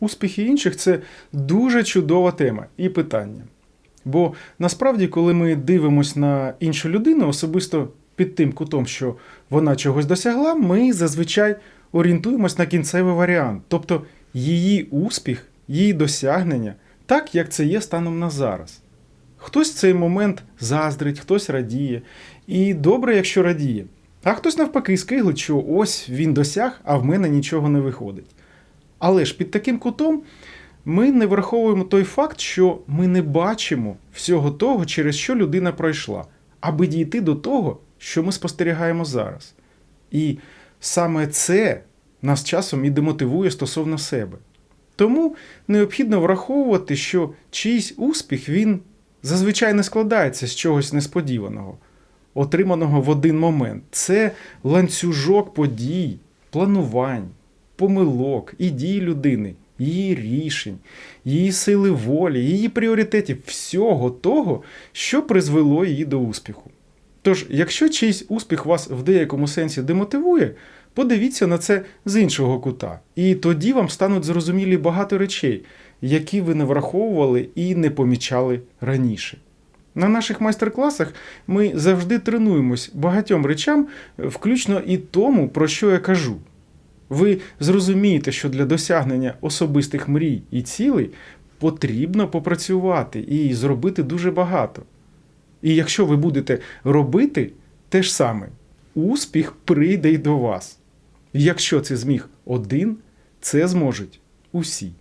Успіхи інших це дуже чудова тема і питання. Бо насправді, коли ми дивимося на іншу людину, особисто під тим кутом, що вона чогось досягла, ми зазвичай орієнтуємось на кінцевий варіант, тобто її успіх, її досягнення, так як це є станом на зараз. Хтось в цей момент заздрить, хтось радіє. І добре, якщо радіє. А хтось навпаки скиглить, що ось він досяг, а в мене нічого не виходить. Але ж під таким кутом ми не враховуємо той факт, що ми не бачимо всього того, через що людина пройшла, аби дійти до того, що ми спостерігаємо зараз. І саме це нас часом і демотивує стосовно себе. Тому необхідно враховувати, що чийсь успіх він зазвичай не складається з чогось несподіваного, отриманого в один момент. Це ланцюжок подій, планувань, помилок і дій людини, її рішень, її сили волі, її пріоритетів, всього того, що призвело її до успіху. Тож, якщо чийсь успіх вас в деякому сенсі демотивує, подивіться на це з іншого кута, і тоді вам стануть зрозумілі багато речей, які ви не враховували і не помічали раніше. На наших майстер-класах ми завжди тренуємось багатьом речам, включно і тому, про що я кажу. Ви зрозумієте, що для досягнення особистих мрій і цілей потрібно попрацювати і зробити дуже багато. І якщо ви будете робити те ж саме, успіх прийде й до вас. Якщо це зміг один, це зможуть усі.